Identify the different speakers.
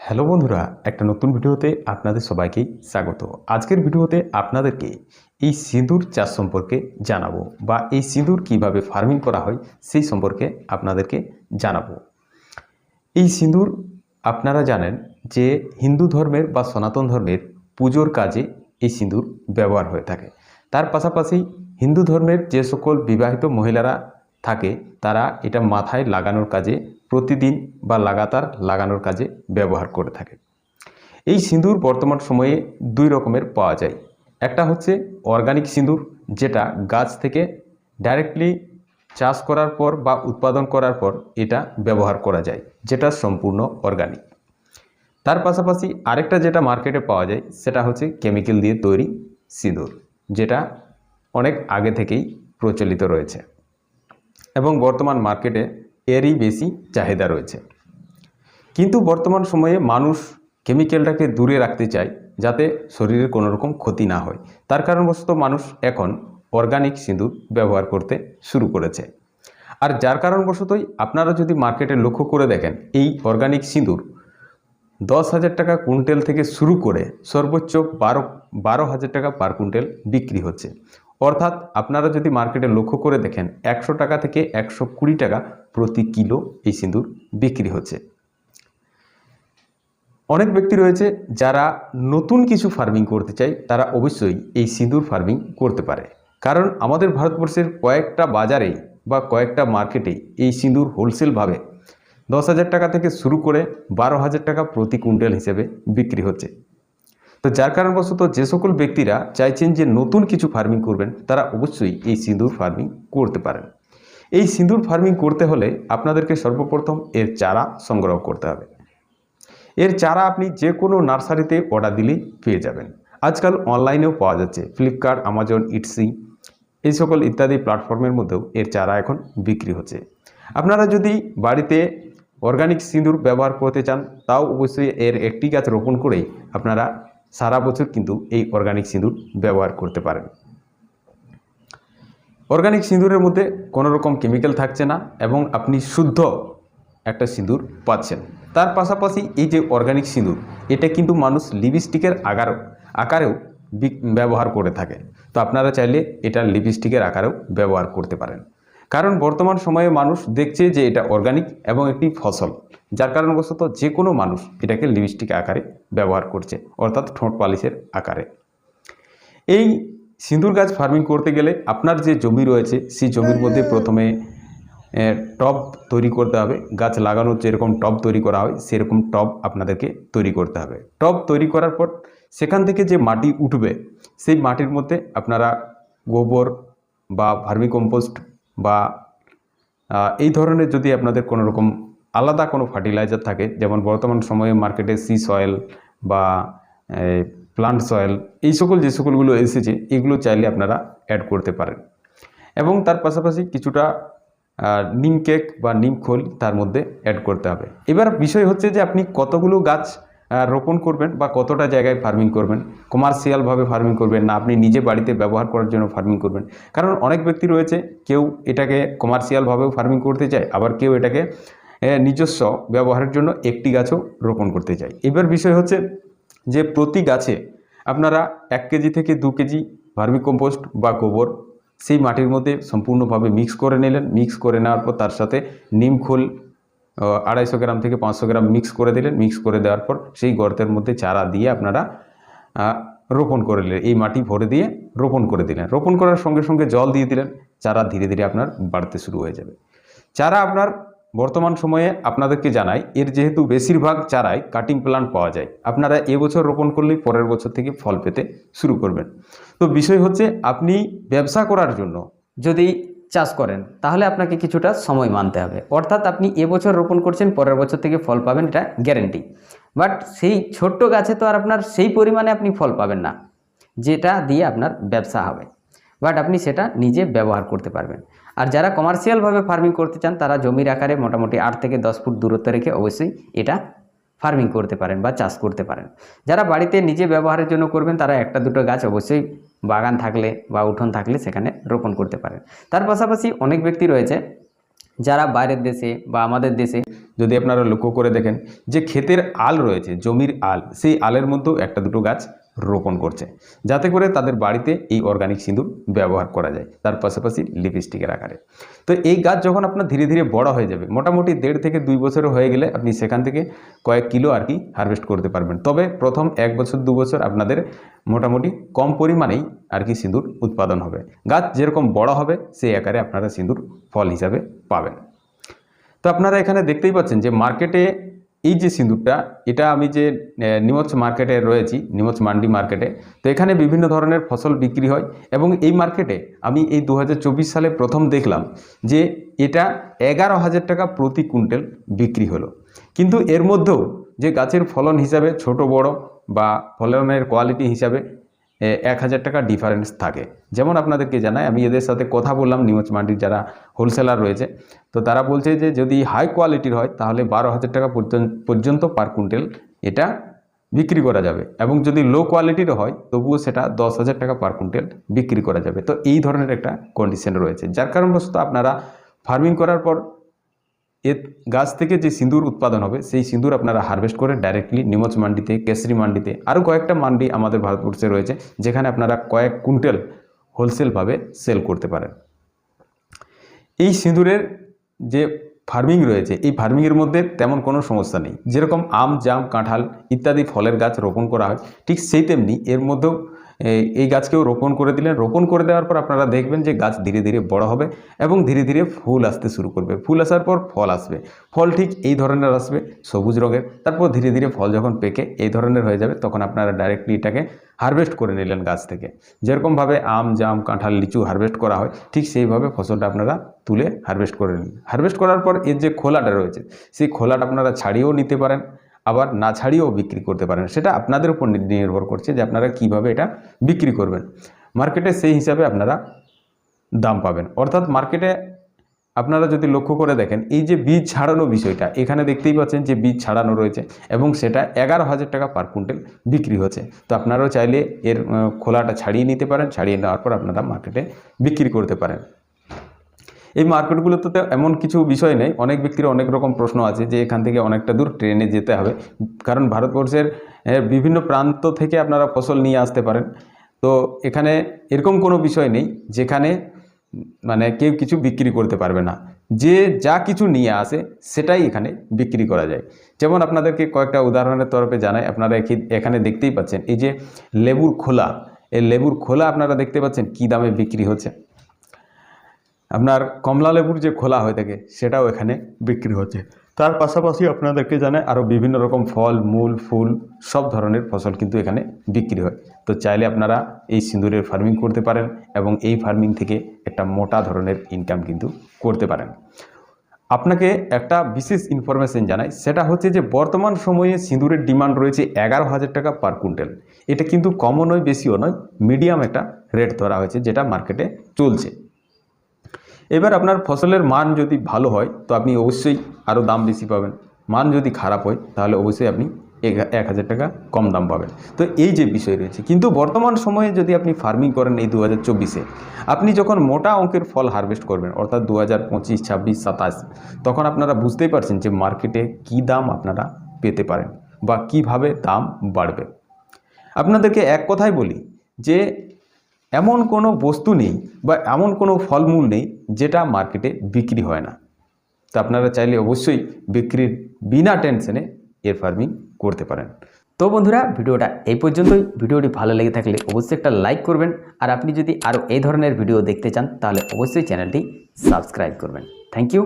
Speaker 1: Hello বন্ধুরা, একটা নতুন ভিডিওতে আপনাদের সবাইকে স্বাগত। আজকের ভিডিওতে আপনাদেরকে এই সিঁদুর চাষ সম্পর্কে জানাব বা এই সিঁদুর কীভাবে ফার্মিং করা হয় সেই সম্পর্কে আপনাদেরকে জানাব। এই সিঁদুর আপনারা জানেন যে হিন্দু ধর্মের বা সনাতন ধর্মের পুজোর কাজে এই সিঁদুর ব্যবহার হয়ে থাকে। তার পাশাপাশি হিন্দু ধর্মের যে সকল বিবাহিত মহিলারা থাকে, তারা এটা মাথায় লাগানোর কাজে, প্রতিদিন বা লাগাতার লাগানোর কাজে ব্যবহার করে থাকে। এই সিঁদুর বর্তমান সময়ে দুই রকমের পাওয়া যায়। একটা হচ্ছে অর্গানিক সিঁদুর, যেটা গাছ থেকে ডাইরেক্টলি চাষ করার পর বা উৎপাদন করার পর এটা ব্যবহার করা যায়, যেটা সম্পূর্ণ অর্গানিক তার পাশাপাশি আরেকটা যেটা মার্কেটে পাওয়া যায়, সেটা হচ্ছে কেমিক্যাল দিয়ে তৈরি সিঁদুর, যেটা অনেক আগে থেকেই প্রচলিত রয়েছে। এবং বর্তমান মার্কেটে এরই বেশি চাহিদা রয়েছে। কিন্তু বর্তমান সময়ে মানুষ কেমিক্যালটাকে দূরে রাখতে চায় যাতে শরীরের কোনো রকম ক্ষতি না হয়। তার কারণবশত মানুষ এখন অর্গানিক সিঁদুর ব্যবহার করতে শুরু করেছে। আর যার কারণবশতই আপনারা যদি মার্কেটে লক্ষ্য করে দেখেন, এই অর্গানিক সিঁদুর দশ হাজার টাকা কুইন্টাল থেকে শুরু করে সর্বোচ্চ বারো বারো হাজার টাকা পার কুইন্টাল বিক্রি হচ্ছে। অর্থাৎ আপনারা যদি মার্কেটে লক্ষ্য করে দেখেন, একশো টাকা থেকে একশো কুড়ি টাকা প্রতি কিলো এই সিঁদুর বিক্রি হচ্ছে। অনেক ব্যক্তি রয়েছে যারা নতুন কিছু ফার্মিং করতে চায়, তারা অবশ্যই এই সিঁদুর ফার্মিং করতে পারে। কারণ আমাদের ভারতবর্ষের কয়েকটা বাজারে বা কয়েকটা মার্কেটে এই সিঁদুর হোলসেলভাবে দশ হাজার টাকা থেকে শুরু করে বারো হাজার টাকা প্রতি কুইন্টাল হিসেবে বিক্রি হচ্ছে। তো যার কারণবশত যে সকল ব্যক্তিরা চাইছেন যে নতুন কিছু ফার্মিং করবেন, তারা অবশ্যই এই সিঁদুর ফার্মিং করতে পারেন। এই সিঁদুর ফার্মিং করতে হলে আপনাদেরকে সর্বপ্রথম এর চারা সংগ্রহ করতে হবে। এর চারা আপনি যে কোনো নার্সারিতে অর্ডার দিলেই পেয়ে যাবেন। আজকাল অনলাইনেও পাওয়া যাচ্ছে ফ্লিপকার্ট আমাজন ইটসি এই সকল ইত্যাদি প্ল্যাটফর্মের মধ্যেও এর চারা এখন বিক্রি হচ্ছে। আপনারা যদি বাড়িতে অর্গানিক সিঁদুর ব্যবহার করতে চান, তাও অবশ্যই এর একটি গাছ রোপণ করেই আপনারা সারা বছর কিন্তু এই অর্গানিক সিঁদুর ব্যবহার করতে পারেন। অর্গানিক সিঁদুরের মধ্যে কোনো রকম কেমিক্যাল থাকছে না এবং আপনি শুদ্ধ একটা সিঁদুর পাচ্ছেন। তার পাশাপাশি এই যে অর্গানিক সিঁদুর, এটা কিন্তু মানুষ লিপস্টিকের আকার আকারেও ব্যবহার করে থাকে। তো আপনারা চাইলে এটা লিপস্টিকের আকারেও ব্যবহার করতে পারেন। কারণ বর্তমান সময়ে মানুষ দেখছে যে এটা অর্গানিক এবং একটি ফসল, যার কারণবশত যে কোনো মানুষ এটাকে লিপস্টিক আকারে ব্যবহার করছে, অর্থাৎ ঠোঁট পালিশের আকারে। এই সিঁদুর গাছ ফার্মিং করতে গেলে আপনার যে জমি রয়েছে, সেই জমির মধ্যে প্রথমে টব তৈরি করতে হবে। গাছ লাগানোর যেরকম টব তৈরি করা হয়, সেরকম টব আপনাদেরকে তৈরি করতে হবে। টব তৈরি করার পর সেখান থেকে যে মাটি উঠবে, সেই মাটির মধ্যে আপনারা গোবর বা ভার্মিকম্পোস্ট বা এই ধরনের যদি আপনাদের কোনো রকম আলাদা কোনো ফার্টিলাইজার থাকে, যেমন বর্তমান সময়ে মার্কেটে সি সয়েল বা প্লান্ট সয়েল, এই সকল যে সকলগুলো এসেছে, এগুলো চাইলে আপনারা অ্যাড করতে পারেন। এবং তার পাশাপাশি কিছুটা নিম কেক বা নিম খোল তার মধ্যে অ্যাড করতে হবে। এবার বিষয় হচ্ছে যে আপনি কতগুলো গাছ রোপণ করবেন বা কতটা জায়গায় ফার্মিং করবেন কমার্শিয়ালভাবে ফার্মিং করবেন না, আপনি নিজে বাড়িতে ব্যবহার করার জন্য ফার্মিং করবেন। কারণ অনেক ব্যক্তি রয়েছে, কেউ এটাকে কমার্শিয়ালভাবেও ফার্মিং করতে চায়, আবার কেউ এটাকে নিজস্ব ব্যবহারের জন্য একটি গাছও রোপণ করতে চায়। এবার বিষয় হচ্ছে যে প্রতি গাছে আপনারা এক কেজি থেকে দু কেজি ভার্মিকম্পোস্ট বা গোবর সেই মাটির মধ্যে সম্পূর্ণভাবে মিক্স করে নিলেন। মিক্স করে নেওয়ার পর তার সাথে নিম খোল আড়াইশো গ্রাম থেকে পাঁচশো গ্রাম মিক্স করে দিলেন। মিক্স করে দেওয়ার পর সেই গর্তের মধ্যে চারা দিয়ে আপনারা রোপণ করে নিলেন। এই মাটি ভরে দিয়ে রোপণ করে দিলেন। রোপণ করার সঙ্গে সঙ্গে জল দিয়ে দিলেন। চারা ধীরে ধীরে আপনার বাড়তে শুরু হয়ে যাবে। চারা আপনার বর্তমান সময়ে আপনাদেরকে জানাই, এর যেহেতু বেশিরভাগ চারাই কাটিং প্লান্ট পাওয়া যায়। আপনারা এবছর রোপণ করলেই পরের বছর থেকে ফল পেতে শুরু করবেন। তো বিষয় হচ্ছে, আপনি ব্যবসা করার জন্য
Speaker 2: যদি চাষ করেন, তাহলে আপনাকে কিছুটা সময় মানতে হবে। অর্থাৎ আপনি এবছর রোপণ করছেন, পরের বছর থেকে ফল পাবেন, এটা গ্যারেন্টি বাট সেই ছোট্ট গাছে তো আর আপনার সেই পরিমাণে আপনি ফল পাবেন না, যেটা দিয়ে আপনার ব্যবসা হবে। বাট আপনি সেটা নিজে ব্যবহার করতে পারবেন। আর যারা কমার্শিয়ালভাবে ফার্মিং করতে চান, তারা জমির আকারে মোটামুটি আট থেকে দশ ফুট দূরত্ব রেখে অবশ্যই এটা ফার্মিং করতে পারেন বা চাষ করতে পারেন। যারা বাড়িতে নিজে ব্যবহারের জন্য করবেন, তারা একটা দুটো গাছ অবশ্যই বাগান থাকলে বা উঠোন থাকলে সেখানে রোপণ করতে পারেন। তার পাশাপাশি অনেক ব্যক্তি রয়েছে যারা বাইরের দেশে বা আমাদের দেশে,
Speaker 1: যদি আপনারা লক্ষ্য করে দেখেন যে ক্ষেতের আল রয়েছে, জমির আল, সেই আলের মধ্যেও একটা দুটো গাছ রোপণ করছে। যাতে করে তাদের বাড়িতে এই অর্গানিক সিঁদুর ব্যবহার করা যায়, তার পাশাপাশি লিপস্টিকের আকারে। তো এই গাছ যখন আপনার ধীরে ধীরে বড় হয়ে যাবে, মোটামুটি দেড় থেকে দুই বছর হয়ে গেলে আপনি সেখান থেকে কয়েক কিলো আর কি হারভেস্ট করতে পারবেন। তবে প্রথম এক বছর, দু বছর আপনাদের মোটামুটি কম পরিমাণেই আর কি সিঁদুর উৎপাদন হবে। গাছ যেরকম বড় হবে, সেই আকারে আপনারা সিঁদুর ফল হিসাবে পাবেন। তো আপনারা এখানে দেখতেই পাচ্ছেন যে মার্কেটে এই যে সিঁদুরটা, এটা আমি যে নিমচ মার্কেটে রয়েছি, নিমচ মান্ডি মার্কেটে, তো এখানে বিভিন্ন ধরনের ফসল বিক্রি হয় এবং এই মার্কেটে আমি এই দু হাজার চব্বিশ সালে প্রথম দেখলাম যে এটা এগারো হাজার টাকা প্রতি কুইন্টাল বিক্রি হলো। কিন্তু এর মধ্যেও যে গাছের ফলন হিসাবে ছোট বড় বা ফলনের কোয়ালিটি হিসাবে এক হাজার টাকা ডিফারেন্স থাকে। যেমন আপনাদেরকে জানাই, আমি এদের সাথে কথা বললাম নিমচ মান্ডির যারা হোলসেলার রয়েছে, তো তারা বলছে যে, যদি হাই কোয়ালিটির হয়, তাহলে বারো হাজার টাকা পর্যন্ত পার কুইন্টাল এটা বিক্রি করা যাবে। এবং যদি লো কোয়ালিটির হয়, তবুও সেটা দশ হাজার টাকা পার কুইন্টাল বিক্রি করা যাবে। তো এই ধরনের একটা কন্ডিশন রয়েছে। যার কারণবশত আপনারা ফার্মিং করার পর এর গাছ থেকে যে সিঁদুর উৎপাদন হবে, সেই সিঁদুর আপনারা হারভেস্ট করে ডাইরেক্টলি নিমচ মান্ডিতে, কেশরি মান্ডিতে, আরও কয়েকটা মান্ডি আমাদের ভারতবর্ষে রয়েছে, যেখানে আপনারা কয়েক কুইন্টাল হোলসেলভাবে সেল করতে পারেন। এই সিঁদুরের যে ফার্মিং রয়েছে, এই ফার্মিংয়ের মধ্যে তেমন কোনো সমস্যা নেই। যেরকম আম, জাম, কাঁঠাল ইত্যাদি ফলের গাছ রোপণ করা হয়, ঠিক সেই তেমনি এর মধ্যেও এই- গাছকেও রোপণ করে দিলেন। রোপণ করে দেওয়ার পর আপনারা দেখবেন যে গাছ ধীরে ধীরে বড় হবে এবং ধীরে ধীরে ফুল আসতে শুরু করবে। ফুল আসার পর ফল আসবে। ফল ঠিক এই ধরনের আসবে, সবুজ রঙের। তারপর ধীরে ধীরে ফল যখন পেকে এই ধরনের হয়ে যাবে, তখন আপনারা ডাইরেক্টলি এটাকে হারভেস্ট করে নিলেন গাছ থেকে। যেরকমভাবে আম, জাম, কাঁঠাল, লিচু হারভেস্ট করা হয়, ঠিক সেইভাবে ফসলটা আপনারা তুলে হারভেস্ট করে নিন হারভেস্ট করার পর এর যে খোলাটা রয়েছে, সেই খোলাটা আপনারা ছাড়িয়েও নিতে পারেন। আবার না ছাড়িয়েও বিক্রি করতে পারেন। সেটা আপনাদের উপর নির্ভর করছে যে আপনারা কীভাবে এটা বিক্রি করবেন। মার্কেটে সেই হিসাবে আপনারা দাম পাবেন। অর্থাৎ মার্কেটে আপনারা যদি লক্ষ্য করে দেখেন, এই যে বীজ ছাড়ানো বিষয়টা, এখানে দেখতেই পাচ্ছেন যে বীজ ছাড়ানো রয়েছে এবং সেটা এগারো হাজার টাকা পার কুইন্টাল বিক্রি হচ্ছে। তো আপনারাও চাইলে এর খোলাটা ছাড়িয়ে নিতে পারেন, ছাড়িয়ে নেওয়ার পর আপনারা মার্কেটে বিক্রি করতে পারেন। এই মার্কেটগুলোতে তো এমন কিছু বিষয় নেই। অনেক ব্যক্তির অনেক রকম প্রশ্ন আছে যে এখান থেকে অনেকটা দূর ট্রেনে যেতে হবে। কারণ ভারতবর্ষের বিভিন্ন প্রান্ত থেকে আপনারা ফসল নিয়ে আসতে পারেন। তো এখানে এরকম কোনো বিষয় নেই যেখানে মানে কেউ কিছু বিক্রি করতে পারবে না। যে যা কিছু নিয়ে আসে সেটাই এখানে বিক্রি করা যায়। যেমন আপনাদেরকে কয়েকটা উদাহরণের তরফে জানাই, আপনারা এখানে দেখতেই পাচ্ছেন, এই যে লেবুর খোলা, এই লেবুর খোলা আপনারা দেখতে পাচ্ছেন কী দামে বিক্রি হচ্ছে। আপনার কমলা লেবুর যে খোলা হয়ে থাকে, সেটাও এখানে বিক্রি হচ্ছে। তার পাশাপাশি আপনাদেরকে জানায় আরও বিভিন্ন রকম ফল, মূল, ফুল, সব ধরনের ফসল কিন্তু এখানে বিক্রি হয়। তো চাইলে আপনারা এই সিঁদুরের ফার্মিং করতে পারেন এবং এই ফার্মিং থেকে একটা মোটা ধরনের ইনকাম কিন্তু করতে পারেন। আপনাকে একটা বিশেষ ইনফরমেশন জানাই, সেটা হচ্ছে যে বর্তমান সময়ে সিঁদুরের ডিমান্ড রয়েছে এগারো হাজার টাকা পার কুইন্টাল এটা কিন্তু কমও নয়, বেশিও নয় মিডিয়াম একটা রেট ধরা হয়েছে, যেটা মার্কেটে চলছে। এবার আপনার ফসলের মান যদি ভালো হয়, তো আপনি অবশ্যই আরও দাম বেশি পাবেন। মান যদি খারাপ হয়, তাহলে অবশ্যই আপনি এক- হাজার টাকা কম দাম পাবেন। তো এই যে বিষয় রয়েছে, কিন্তু বর্তমান সময়ে যদি আপনি ফার্মিং করেন এই দু হাজার চব্বিশে, আপনি যখন মোটা অঙ্কের ফল হারভেস্ট করবেন, অর্থাৎ দু হাজার পঁচিশ, ছাব্বিশ, সাতাশ, তখন আপনারা বুঝতেই পারছেন যে মার্কেটে কী দাম আপনারা পেতে পারেন বা কীভাবে দাম বাড়বে। আপনাদেরকে এক কথাই বলি যে, এমন কোনো বস্তু নেই বা এমন কোনো ফলমূল নেই যেটা মার্কেটে বিক্রি হয় না। তো আপনারা চাইলে অবশ্যই বিক্রির বিনা টেনশনে এর ফার্মিং করতে পারেন।
Speaker 2: তো বন্ধুরা, ভিডিওটা এই পর্যন্তই। ভিডিওটি ভালো লেগে থাকলে অবশ্যই একটা লাইক করবেন। আর আপনি যদি আরও এই ধরনের ভিডিও দেখতে চান, তাহলে অবশ্যই চ্যানেলটি সাবস্ক্রাইব করবেন। Thank you